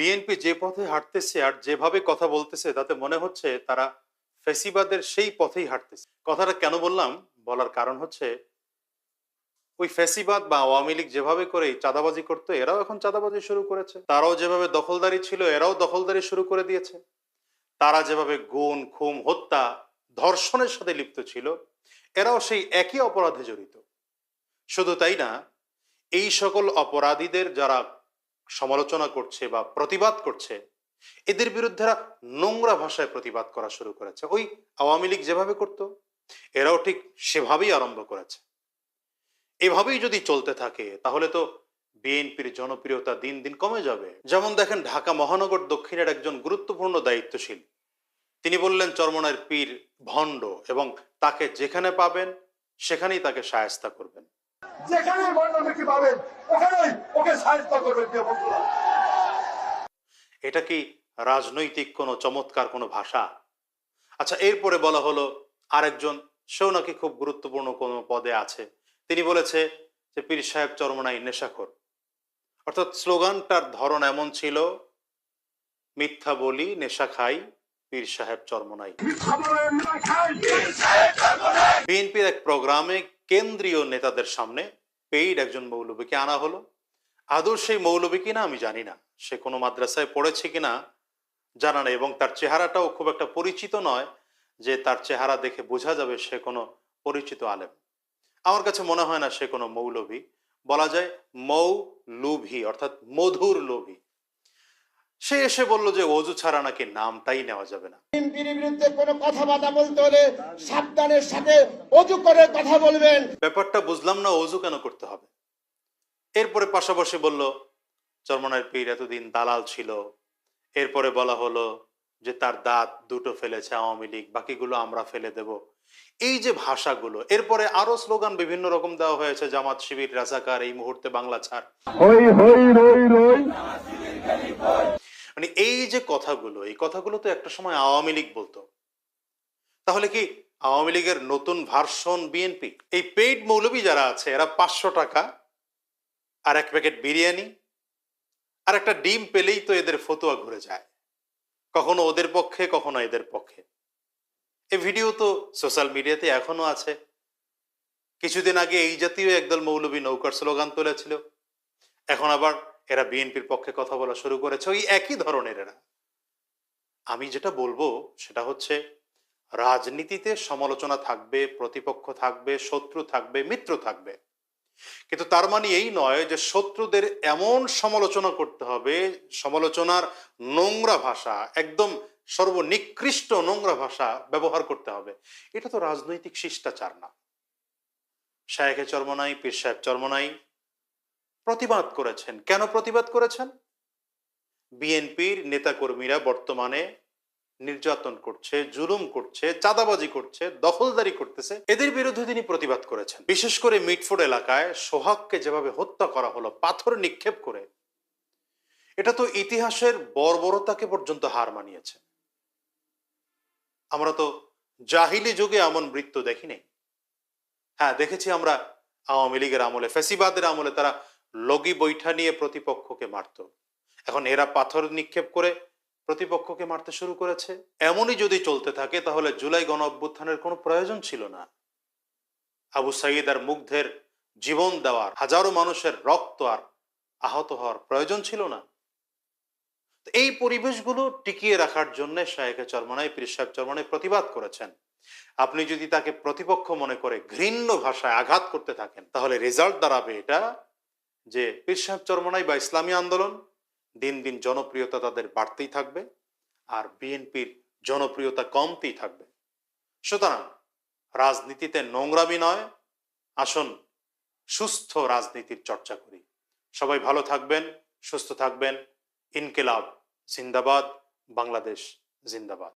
BNP যে পথে হাঁটতেছে আর যেভাবে কথা বলতেছে, তাতে মনে হচ্ছে তারা ফেসিবাদের সেই পথেই হাঁটতেছে। কথাটা কেন বললাম? বলার কারণ হচ্ছে, ওই ফেসিবাদ বা আওয়ামী লীগ যেভাবে করে চাঁদাবাজি করতো, এরাও এখন চাঁদাবাজি শুরু করেছে। তারাও যেভাবে দখলদারি ছিল, এরাও দখলদারি শুরু করে দিয়েছে। তারা যেভাবে গুণ, খুম, হত্যা, ধর্ষণের সাথে লিপ্ত ছিল, এরাও সেই একই অপরাধে জড়িত। শুধু তাই না, এই সকল অপরাধীদের যারা সমালোচনা করছে বা প্রতিবাদ করছে, এদের বিরুদ্ধে নোংরা ভাষায় প্রতিবাদ করা শুরু করেছে। ওই আওয়ামী লীগ যেভাবে করত, এরাও ঠিক সেভাবেই আরম্ভ করেছে। এভাবেই যদি চলতে থাকে, তাহলে তো বিএনপির জনপ্রিয়তা দিন দিন কমে যাবে। যেমন দেখেন, ঢাকা মহানগর দক্ষিণের একজন গুরুত্বপূর্ণ দায়িত্বশীল। তিনি বললেন চরমনার পীর ভণ্ড এবং তাকে যেখানে পাবেন, সেখানেই তাকে সায়স্তা করবেন। যেখানে ভণ্ডামিকে পাবেন, ওখানেই ওকে সাহায্য করবেন এটা কি রাজনৈতিক কোনো চমৎকার কোনো ভাষা? আচ্ছা এরপরে বলা হলো আরেকজন, সেও নাকি খুব গুরুত্বপূর্ণ কোনো পদে আছে। তিনি বলেছে যে, পীর সাহেব চরমনাই নেশাখোর। অর্থাৎ স্লোগানটার ধরন এমন ছিল, মিথ্যা বলি, নেশা খাই পীর সাহেব চরমনাই। বিএনপির এক প্রোগ্রামে কেন্দ্রীয় নেতাদের সামনে পেইড একজন মৌলবীকে আনা হলো। আদৌ সেই মৌলবী কিনা আমি জানি না। সে কোনো মাদ্রাসায় পড়েছে কিনা জানা নেই এবং তার চেহারাটাও খুব একটা পরিচিত নয় যে তার চেহারা দেখে বোঝা যাবে সে কোনো পরিচিত আলেম। আমার কাছে মনে হয় না সে কোনো মৌলভী বলা যায় মৌ লুভি অর্থাৎ মধুর লোভী। সে এসে বলল যে অজু ছাড়া নাকি নামটাই নেওয়া যাবে না। বিরুদ্ধে কোনো কথাবার্তা বলতে হলে সাবধানের সাথে অজু করে কথা বলবেন। ব্যাপারটা বুঝলাম না অজু কেন করতে হবে? এরপরে পাশাপাশি বলল চরমনার পীর এতদিন দালাল ছিল। এরপরে বলা হলো যে তার দাঁত দুটো ফেলেছে আওয়ামী লীগ বাকিগুলো আমরা ফেলে দেব। এই যে ভাষাগুলো এরপরে আরও স্লোগান বিভিন্ন রকম দেওয়া হয়েছে জামাত শিবির রাজাকার এই মুহূর্তে বাংলা ছাড়। হই হই রই রই। মানে এই যে কথাগুলো, এই কথাগুলো তো একটা সময় আওয়ামী লীগ বলতো। তাহলে কি আওয়ামী লীগের নতুন ভার্সন বিএনপি, এই পেইড মৌলবী যারা আছে, এরা পাঁচশো টাকা, আর এক প্যাকেট বিরিয়ানি, আর একটা ডিম পেলেই তো এদের ফতুয়া ঘুরে যায়। কখনো ওদের পক্ষে, কখনো এদের পক্ষে। এই ভিডিও তো সোশ্যাল মিডিয়াতে এখনও আছে। কিছুদিন আগে এই জাতীয় একদল মৌলবী নৌকার স্লোগান তুলেছিল। এখন আবার এরা বিএনপির পক্ষে কথা বলা শুরু করেছে, ওই একই ধরনের এরা। আমি যেটা বলব সেটা হচ্ছে, রাজনীতিতে সমালোচনা থাকবে, প্রতিপক্ষ থাকবে, শত্রু থাকবে, মিত্র থাকবে। কিন্তু তার মানে এই নয় যে শত্রুদের এমন সমালোচনা করতে হবে, সমালোচনার নোংরা ভাষা, একদম সর্বনিকৃষ্ট নোংরা ভাষা ব্যবহার করতে হবে। এটা তো রাজনৈতিক শিষ্টাচার না। শায়েখে চর্মনাই পীর সাহেব চর্মনাই প্রতিবাদ করেছেন। কেন প্রতিবাদ করেছেন? বিএনপির নেতাকর্মীরা বর্তমানে নির্যাতন করছে, জুলুম করছে, চাঁদাবাজি করছে, দখলদারি করতেছে। এদের বিরুদ্ধে তিনি প্রতিবাদ করেছেন। বিশেষ করে মিটফোর্ড এলাকায় সোহাগকে যেভাবে হত্যা করা হলো, পাথর নিক্ষেপ করে, এটা তো ইতিহাসের বর্বরতাকে পর্যন্ত হার মানিয়েছে। আমরা তো জাহিলি যুগে এমন মৃত্যু দেখিনি। হ্যাঁ দেখেছি আমরা আওয়ামী লীগের আমলে, ফেসিবাদের আমলে তারা লগি বৈঠা নিয়ে প্রতিপক্ষকে মারত। এখন এরা পাথর নিক্ষেপ করে প্রতিপক্ষকে মারতে শুরু করেছে। এমনই যদি চলতে থাকে, তাহলে জুলাই গণ অভ্যুত্থানের কোনো প্রয়োজন ছিল না। আবু সাইদ আর মুগ্ধের জীবন দেওয়ার হাজারো মানুষের রক্ত আর আহত হওয়ার প্রয়োজন ছিল না। এই পরিবেশগুলো টিকিয়ে রাখার জন্য শাহেখে চরমনাই, পীর সাহেব চরমনাই প্রতিবাদ করেছেন। আপনি যদি তাকে প্রতিপক্ষ মনে করে ঘৃণ্য ভাষায় আঘাত করতে থাকেন, তাহলে রেজাল্ট দাঁড়াবে এটা যে পীর সাহেব চরমনাই বা ইসলামী আন্দোলন, দিন দিন জনপ্রিয়তা তাদের বাড়তেই থাকবে আর বিএনপির জনপ্রিয়তা কমতেই থাকবে। সুতরাং রাজনীতিতে নোংরামি নয়, আসুন সুস্থ রাজনীতির চর্চা করি। সবাই ভালো থাকবেন, সুস্থ থাকবেন। ইনকেলাব জিন্দাবাদ, বাংলাদেশ জিন্দাবাদ।